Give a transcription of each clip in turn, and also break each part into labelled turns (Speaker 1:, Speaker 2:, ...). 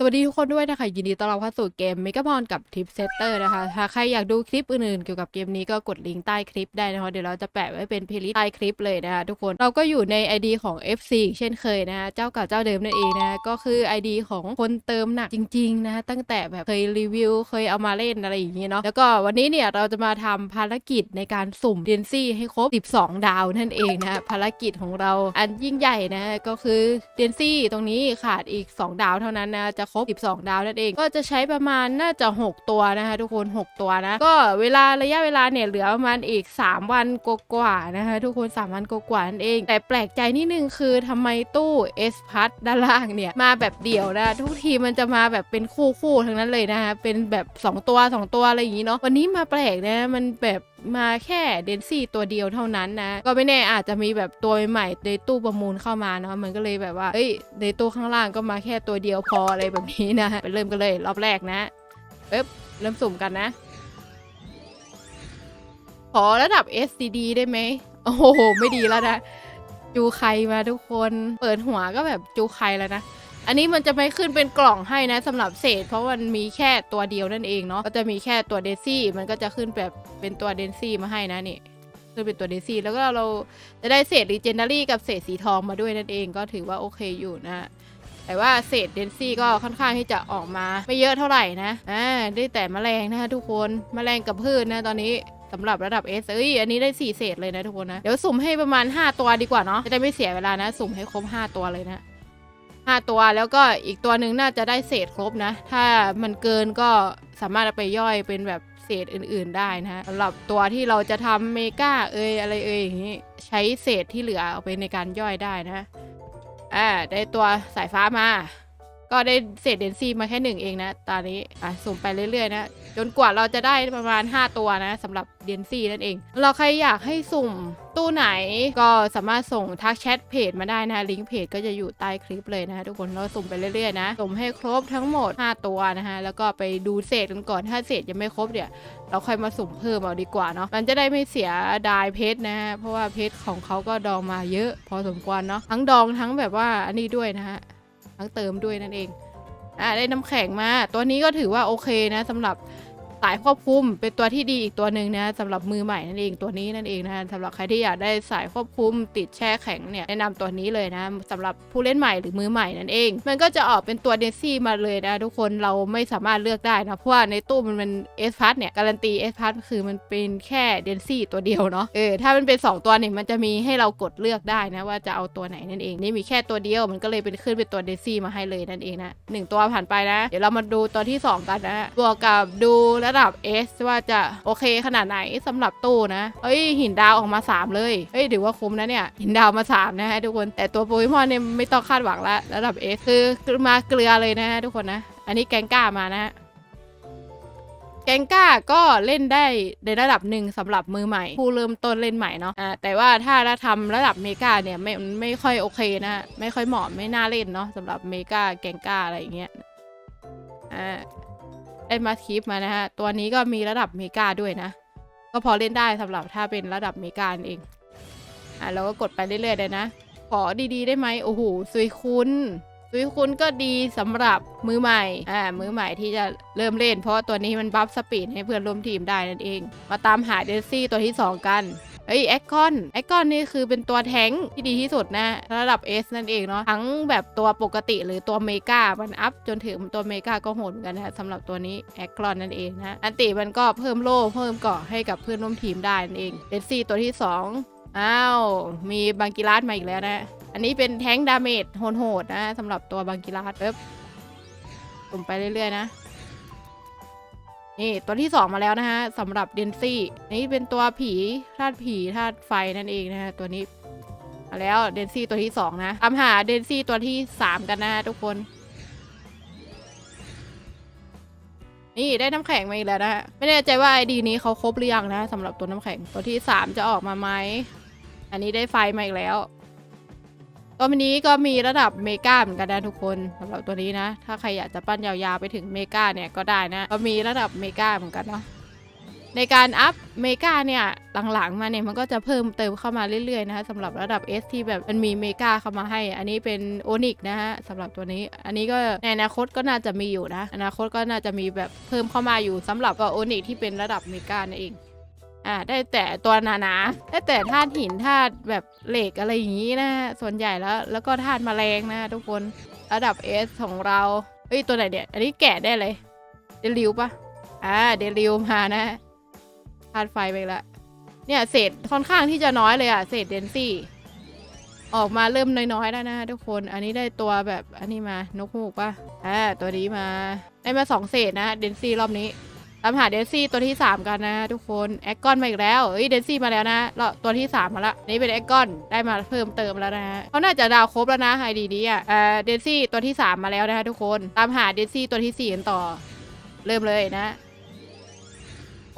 Speaker 1: สวัสดีทุกคนด้วยนะคะ ยินดีต้อนรับเข้าสู่เกม m e g a p o n กับ Tip Setter นะคะถ้าใครอยากดูคลิปอื่นๆ เกี่ยวกับเกมนี้ก็กดลิงก์ใต้คลิปได้นะคะ เดี๋ยวเราจะแปะไว้เป็นเพลย์ลิสต์ใต้คลิปเลยนะคะทุกคนเราก็อยู่ใน ID ของ FC อีเช่นเคยนะคะเจ้าเก่าเจ้าเดิมนั่นเองนะคะก็คือ ID ของคนเติมหนักจริงๆนะคะตั้งแต่แบบเคยรีวิวเคยเอามาเล่นอะไรอย่างเงี้ยเนาะแล้วก็วันนี้เนี่ยเราจะมาทำภารกิจในการสุ่มเดนซี่ให้ครบ 12 ดาวนั่นเองนะะภารกิจของเราอันยิ่งใหญ่นะก็คือเดนซี่ตรงนี้ขาดอีก 2 ดาวเท่านั้นนะจะครบ 12 ดาวนั่นเอง ก็จะใช้ประมาณน่าจะ 6 ตัวนะคะ ทุกคน 6 ตัวนะ ก็เวลาระยะเวลาเนี่ยเหลือประมาณอีก 3 วันกว่านะคะ ทุกคน 3 วันกว่านั่นเอง แต่แปลกใจนิดนึงคือทำไมตู้เอสพัทด้านล่างเนี่ยมาแบบเดี่ยวนะ ทุกทีมันจะมาแบบเป็นคู่คู่ๆทั้งนั้นเลยนะคะ เป็นแบบ 2 ตัว 2 ตัวอะไรอย่างนี้เนาะ วันนี้มาแปลกนะ มันแบบ มาแค่เดนซี่ตัวเดียวเท่านั้นนะ ก็ไม่แน่อาจจะมีแบบตัวใหม่ในตู้ประมูลเข้ามาเนาะมันก็เลยแบบว่าเอ้ยในตู้ข้างล่างก็มาแค่ตัวเดียวพออะไรแบบนี้นะไปเริ่มกันเลยรอบแรกนะปึ๊บเริ่มสุ่มกันนะขอระดับ SCD ได้ไหมโอ้โห ไม่ดีแล้วนะ จูใครมาทุกคน เปิดหัวก็แบบจูใครแล้วนะ อันนี้มันจะไม่ขึ้นเป็นกล่องให้นะสำหรับเศษ เพราะมันมีแค่ตัวเดียวนั่นเองเนาะก็จะมีแค่ตัวเดซี่มันก็จะขึ้นแบบเป็นตัวเดซี่มาให้นะนี่ขึ้นเป็นตัวเดซี่แล้วก็เราจะได้เศษรีเจนดารี่กับเศษสีทองมาด้วยนั่นเองก็ถือว่าโอเคอยู่นะแต่ว่าเศษเดนซี่ก็ค่อนข้างที่จะออกมาไม่เยอะเท่าไหร่นะ อ่า ได้แต่แมลงนะคะทุกคนแมลงกับพืชนะตอนนี้สำหรับระดับ S เอ้ย อันนี้ได้ 4 เศษเลยนะทุกคนนะ เดี๋ยวสุ่มให้ประมาณ 5 ตัวดีกว่าเนาะ จะได้ไม่เสียเวลานะ สุ่มให้ครบ 5 ตัวเลยนะ 5 ตัวแล้วก็อีกตัวหนึ่งน่าจะได้เศษครบนะ ถ้ามันเกินก็สามารถเอาไปย่อยเป็นแบบเศษอื่นๆได้นะสำหรับตัวที่เราจะทำเมกาเอยอะไรเอยอย่างนี้ใช้เศษที่เหลือเอาไปในการย่อยได้นะอ่าได้ตัวสายฟ้ามา ก็ได้เศษเดนซี่มาแค่หนึ่งเองนะตอนนี้อะสุ่มไปเรื่อยๆนะจนกว่าเราจะได้ประมาณ 5 ตัวนะสำหรับเดนซี่นั่นเอง เราใครอยากให้สุ่มตู้ไหนก็สามารถส่งทักแชทเพจมาได้นะลิงก์เพจก็จะอยู่ใต้คลิปเลยนะทุกคนเราสุ่มไปเรื่อยๆนะสุ่มให้ครบทั้งหมด 5 ตัวนะคะแล้วก็ไปดูเศษกันก่อนถ้าเศษยังไม่ครบเนี่ยเราค่อยมาสุ่มเพิ่มเอาดีกว่าเนาะมันจะได้ไม่เสียดายเพชรนะฮะเพราะว่าเพชรของเขาก็ดองมาเยอะ พอสมควรเนาะทั้งดองทั้งแบบว่าอันนี้ด้วยนะฮะ ทั้งเติมด้วยนั่นเองอ่าได้น้ำแข็งมา ตัวนี้ก็ถือว่าโอเคนะสำหรับ สายควบคุมเป็นตัวที่ดีอีกตัวหนึ่งนะสำหรับมือใหม่นั่นเองตัวนี้นั่นเองนะสำหรับใครที่อยากได้สายควบคุมติดแช่แข็งเนี่ยแนะนำตัวนี้เลยนะสำหรับผู้เล่นใหม่หรือมือใหม่นั่นเอง มันก็จะออกเป็นตัวเดซี่มาเลยนะทุกคนเราไม่สามารถเลือกได้นะเพราะว่าในตู้มันเป็นเอสพัทเนี่ยการันตีเอสพัทคือมันเป็นแค่เดนซี่ตัวเดียวเนาะเออถ้ามันเป็น 2 ตัวเนี่ยมันจะมีให้เรากดเลือกได้นะว่าจะเอาตัวไหนนั่นเอง นี่มีแค่ตัวเดียวมันก็เลยเป็นขึ้นเป็นตัวเดซี่มาให้เลยนั่นเองนะหนึ่งตัวผ่านไปนะ เดี๋ยวเรามาดูตัวที่ 2 กันนะบวกกับดูระดับ S ว่าจะโอเคขนาดไหนสำหรับตู้นะ เอ้ยหินดาวออกมา 3 เลย เอ้ยถือว่าคุ้มนะเนี่ย หินดาวมา 3 นะฮะทุกคนแต่ตัวโปเกมอนเนี่ยไม่ต้องคาดหวังละระดับ S คือมาเกลือเลยนะฮะทุกคนนะ อันนี้แกงก้ามานะฮะแกงก้าก็เล่นได้ในระดับหนึ่งสำหรับมือใหม่ ผู้เริ่มต้นเล่นใหม่เนาะอ่าแต่ว่าถ้าเราทำระดับเมกาเนี่ยไม่ไม่ค่อยโอเคนะ ไม่ค่อยเหมาะไม่น่าเล่นเนาะสำหรับเมกาแกงก้าอะไรอย่างเงี้ยอ่า ได้มาคลิปมานะฮะ ตัวนี้ก็มีระดับเมกาด้วยนะ ก็พอเล่นได้สำหรับถ้าเป็นระดับเมกาเอง อ่าเราก็กดไปเรื่อยๆเลยนะ ขอดีๆ ได้ไหมโอ้โหซุยคุณซุยคุณก็ดีสำหรับมือใหม่ อ่า มือใหม่ที่จะเริ่มเล่น เพราะตัวนี้มันบัฟสปีดให้เพื่อนร่วมทีมได้นั่นเอง มาตามหาเดซี่ตัวที่ 2 กัน เฮ้ยแอคคอนแอคคอนนี่คือเป็นตัวแท้งที่ดีที่สุดนะ ระดับ S นั่นเองเนาะทั้งแบบตัวปกติหรือตัวเมกามันอัพจนถึงตัวเมกาก็โหดเหมือนกันนะสำหรับตัวนี้แอคคอนนั่นเองนะอันติมันก็เพิ่มโล่เพิ่มเกาะให้กับเพื่อนร่วมทีมได้นั่นเองเดซี่ตัวที่ 2อ้าวมีบังกิรัสมาอีกแล้วนะ อันนี้เป็นแท้งดาเมจโหดๆนะสำหรับตัวบังกิรัสปึ๊บสุ่มไปเรื่อยๆนะ นี่ตัวที่สองมาแล้วนะฮะสำหรับเดนซี่นี่เป็นตัวผีธาตุผีธาตุไฟนั่นเองนะฮะตัวนี้มาแล้วเดนซี่ตัวที่สองนะตามหาเดนซี่ตัวที่สามกันนะฮะทุกคน นี่ได้น้ำแข็งมาอีกแล้วนะฮะไม่แน่ใจว่าไอดีนี้เขาครบหรือยังนะสำหรับตัวน้ำแข็งตัวที่สามจะออกมาไหมอันนี้ได้ไฟมาอีกแล้ว ตัวนี้ก็มีระดับเมกาเหมือนกันนะทุกคนสำหรับตัวนี้นะ ถ้าใครอยากจะปั้นยาวๆไปถึงเมกาเนี่ยก็ได้นะก็มีระดับเมกาเหมือนกันเนาะในการอัพเมกาเนี่ยหลังๆมาเนี่ยมันก็จะเพิ่มเติมเข้ามาเรื่อยๆนะคะสำหรับระดับ S ที่แบบมันมีเมกาเข้ามาให้ อันนี้เป็นโอนิกนะฮะสำหรับตัวนี้ อันนี้ก็ในอนาคตก็น่าจะมีอยู่นะ อนาคตก็น่าจะมีแบบเพิ่มเข้ามาอยู่สำหรับโอนิกที่เป็นระดับเมกานั่นเอง อ่าได้แต่ตัวหนาๆได้แต่ธาตุหินธาตุแบบเหล็กอะไรอย่างนี้นะ ส่วนใหญ่แล้วแล้วก็ธาตุแมลงนะทุกคนระดับ S ของเราเฮ้ยตัวไหนเนี่ย อันนี้แกะได้เลย เดลิวปะอ่าเดลิวมานะธาตุไฟไปละเนี่ยเศษค่อนข้างที่จะน้อยเลยอะเศษเดนซี่ออกมาเริ่มน้อยๆแล้วนะทุกคน อันนี้ได้ตัวแบบอันนี้มานกฮูกปะอ่าตัวนี้มาได้มาสองเศษนะเดนซี่รอบนี้ ตามหาเดนซี่ตัวที่ 3 กันนะทุกคนแอคกอนมาอีกแล้วเอ้ยเดนซี่มาแล้วนะแล้วตัวที่ 3 มาละนี่เป็นแอคกอนได้มาเพิ่มเติมแล้วนะเขาน่าจะดาวครบแล้วนะไอดีนี้อะเออเดนซี่ตัวที่ 3 มาแล้วนะคะทุกคน ตามหาเดนซี่ตัวที่4กันต่อ เริ่มเลยนะ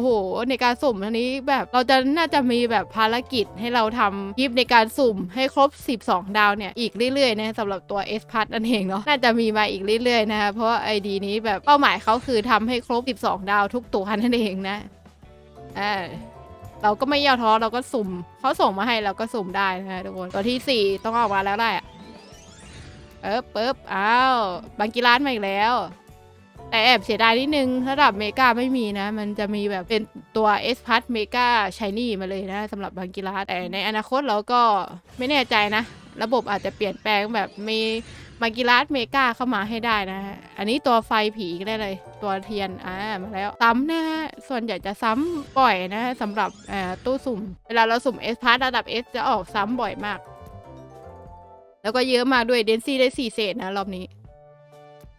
Speaker 1: อ้โห ในการสุ่มอันนี้แบบเราจะน่าจะมีแบบภารกิจให้เราทำคลิปในการสุ่มให้ครบ 12 ดาวเนี่ย อีกเรื่อยๆนะสำหรับตัว S พัทนั่นเองเนาะน่าจะมีมาอีกเรื่อยๆนะคะเพราะไอดีนี้แบบเป้าหมายเขาคือทำให้ครบ 12 ดาวทุกตัวนั่นเองนะอ่าเราก็ไม่ย่อท้อเราก็สุ่มเขาส่งมาให้เราก็สุ่มได้นะคะทุกคนตัวที่ 4 ต้องออกมาแล้วแหละเอ๊บเปิ๊บอ้าวบางกีร้านมาอีกแล้ว แต่แอบเสียดายนิดนึงระดับเมกาไม่มีนะ มันจะมีแบบเป็นตัว S พัทเมกาชายนี่มาเลยนะสำหรับบางกีฬาแต่ในอนาคตเราก็ไม่แน่ใจนะ ระบบอาจจะเปลี่ยนแปลงแบบมีบางกีฬาเมกาเข้ามาให้ได้นะฮะ อันนี้ตัวไฟผีก็ได้เลย ตัวเทียน อ่า มาแล้ว ซ้ำนะฮะ ส่วนใหญ่จะซ้ำบ่อยนะสำหรับอ่าตู้สุ่ม เวลาเราสุ่ม S พัทระดับ S จะออกซ้ำบ่อยมาก แล้วก็เยอะมากด้วยเดนซี่ได้สี่เศษนะ รอบนี้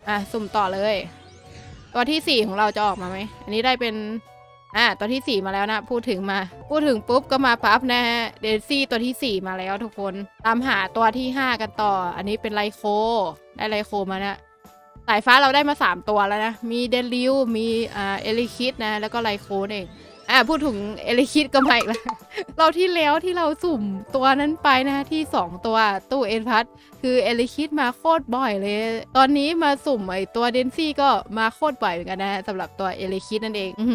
Speaker 1: อะ สุ่มต่อเลย ตัวที่สี่ของเราจะออกมาไหม อันนี้ได้เป็น อ่า ตัวที่สี่มาแล้วนะ พูดถึงมา พูดถึงปุ๊บก็มาปั๊บนะฮะ เดซี่ตัวที่สี่มาแล้วทุกคน ตามหาตัวที่ห้ากันต่อ อันนี้เป็นไลโค ได้ไลโคมานะสายฟ้าเราได้มาสามตัวแล้วนะ มีเดลิว มีอ่าเอลิคิดนะ แล้วก็ไลโคเอง อ่าพูดถึงเอลิคิดก็มาอีกแล้วเราที่แล้วที่เราสุ่มตัวนั้นไปนะที่สองตัวตู้เอ็นพัทคือเอลิคิดมาโคตรบ่อยเลย ตอนนี้มาสุ่มไอตัวเดนซี่ก็มาโคตรบ่อยเหมือนกันนะสำหรับตัวเอลิคิดนั่นเองอื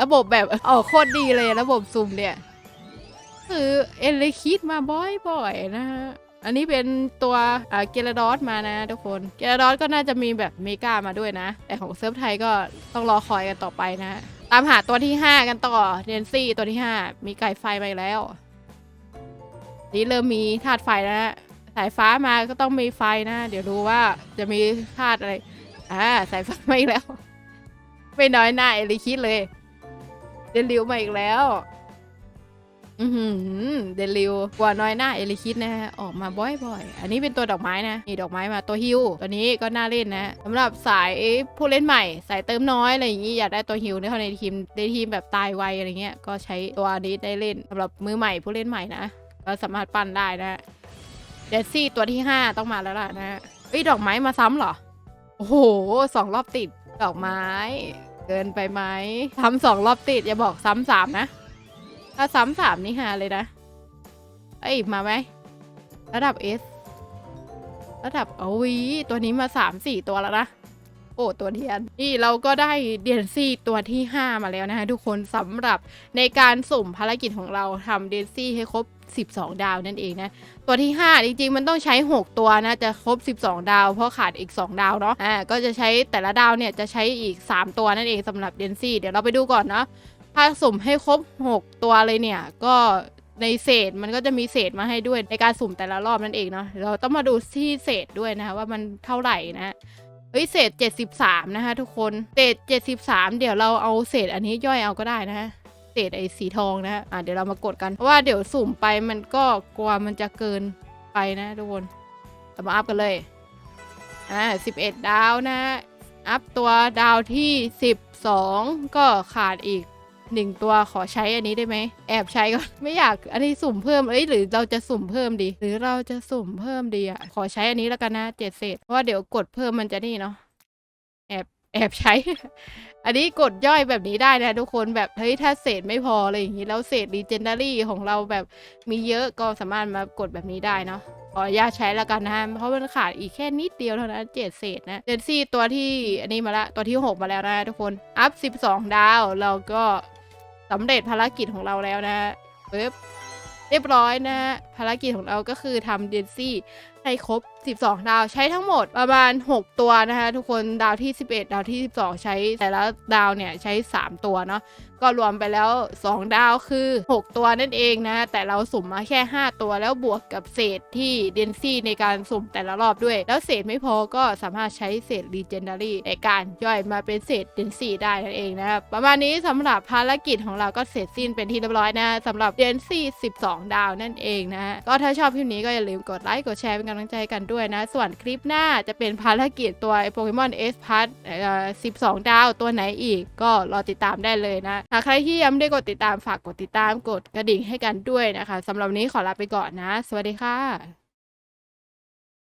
Speaker 1: ระบบแบบออกโคตรดีเลยระบบสุ่มเนี่ยคือเอลิคิดมาบ่อยๆนะฮะอันนี้เป็นตัวอ่าเกลาดอสมานะทุกคน เกลาดอสก็น่าจะมีแบบเมกามาด้วยนะ แต่ของเซิร์ฟไทยก็ต้องรอคอยกันต่อไปนะ ตามหาตัวที่ห้ากันต่อเดนซี่ตัวที่ห้ามีไก่ไฟมาอีกแล้ว นี่เริ่มมีธาตุไฟแล้วนะสายฟ้ามาก็ต้องมีไฟนะ เดี๋ยวดูว่าจะมีธาตุอะไร อ่า สายฟ้ามาอีกแล้ว ไม่น้อยหน้าเอลิคิดเลย เดลิวมาอีกแล้ว อือหือเดลิวกว่าน้อยหน้าเอลิคิดนะฮะออกมาบ่อยๆ อันนี้เป็นตัวดอกไม้นะนี่ดอกไม้มาตัวฮิวตัวนี้ก็น่าเล่นนะสำหรับสายผู้เล่นใหม่ สายเติมน้อยอะไรอย่างนี้อยากได้ตัวฮิวในเข้าในทีมในทีมแบบตายไวอะไรเงี้ยก็ใช้ตัวนี้ได้เล่นสำหรับมือใหม่ผู้เล่นใหม่นะก็สามารถปั้นได้นะเดซี่ตัวที่ห้าต้องมาแล้วล่ะนะเอ้ยดอกไม้มาซ้ำเหรอโอ้โหสองรอบติดดอกไม้ เกินไปไหมซ้ำสองรอบติดอย่าบอกซ้ำสามนะ ถ้าซ้ำสามนี่ฮาเลยนะ เอ้ย มาไหม ระดับ S ระดับเอาวีตัวนี้มาสามสี่ตัวแล้วนะ โอ้ตัวเทียน นี่เราก็ได้เดียนซี่ตัวที่ 5 มาแล้วนะคะทุกคนสำหรับในการสุ่มภารกิจของเราทำเดียนซี่ให้ครบ 12 ดาวนั่นเองนะ ตัวที่ 5 จริงๆ มันต้องใช้ 6 ตัวนะ จะครบ 12 ดาว เพราะขาดอีก 2 ดาวเนาะอ่าก็จะใช้แต่ละดาวเนี่ยจะใช้อีก 3 ตัวนั่นเองสำหรับเดนซี่เดี๋ยวเราไปดูก่อนเนาะ ถ้าสุ่มให้ครบ 6 ตัวเลยเนี่ย ก็ในเศษมันก็จะมีเศษมาให้ด้วยในการสุ่มแต่ละรอบนั่นเองเนาะเราต้องมาดูที่เศษด้วยนะคะว่ามันเท่าไหร่นะเฮ้ยเศษ 73 นะคะทุกคนเศษ 73 เดี๋ยวเราเอาเศษอันนี้ย่อยเอาก็ได้นะฮะเศษไอ้สีทองนะฮะอะเดี๋ยวเรามากดกันเพราะว่าเดี๋ยวสุ่มไปมันก็กลัวมันจะเกินไปนะทุกคนเรามาอัพกันเลยอ่า11 ดาวนะอัพตัวดาวที่ 12 ก็ขาดอีก หนึ่งตัวขอใช้อันนี้ได้ไหมแอบใช้ก่อนไม่อยากอันนี้สุ่มเพิ่มเอ้ยหรือเราจะสุ่มเพิ่มดี หรือเราจะสุ่มเพิ่มดีอะขอใช้อันนี้แล้วกันนะเจ็ดเศษเพราะว่าเดี๋ยวกดเพิ่มมันจะนี่เนาะแอบแอบใช้ อันนี้กดย่อยแบบนี้ได้นะทุกคนแบบเฮ้ยถ้าเศษไม่พออะไรอย่างนี้แล้วเศษดีเจนดารี่ของเราแบบมีเยอะก็สามารถมากดแบบนี้ได้เนาะขออนุญาตใช้แล้วกันนะฮะ เพราะมันขาดอีกแค่นิดเดียวเท่านั้นเจ็ดเศษนะเดนซี่ตัวที่อันนี้มาละ ตัวที่ 6 มาแล้วนะทุกคน อัพ 12 ดาว เราก็ สำเร็จภารกิจของเราแล้วนะปึ๊บเรียบร้อยนะ ภารกิจของเราก็คือทำเดนซี่ ให้ครบ 12 ดาวใช้ทั้งหมดประมาณ 6 ตัวนะคะทุกคนดาวที่ 11 ดาวที่ 12 ใช้แต่ละดาวเนี่ยใช้ 3 ตัวเนาะก็รวมไปแล้ว 2 ดาวคือ 6 ตัวนั่นเองนะแต่เราสุ่มมาแค่ 5 ตัวแล้วบวกกับเศษที่เดนซี่ในการสุ่มแต่ละรอบด้วย แล้วเศษไม่พอก็สามารถใช้เศษ Legendary ในการย่อยมาเป็นเศษเดนซี่ได้นั่นเองนะครับประมาณนี้สำหรับภารกิจของเราก็เสร็จสิ้นเป็นที่เรียบร้อยนะสำหรับเดนซี่ 12 ดาวนั่นเองนะฮะก็ถ้าชอบคลิปนี้ก็อย่าลืมกดไลค์กดแชร์เป็นกำลังใจกันด้วยนะ ส่วนคลิปหน้าจะเป็นภารกิจตัวโปเกมอนเอสพัท12ดาวตัวไหนอีกก็รอติดตามได้เลยนะหากใครที่ยังไม่ได้กดติดตามฝากกดติดตามกดกระดิ่งให้กันด้วยนะคะสำหรับนี้ขอลาไปก่อนนะ สวัสดีค่ะ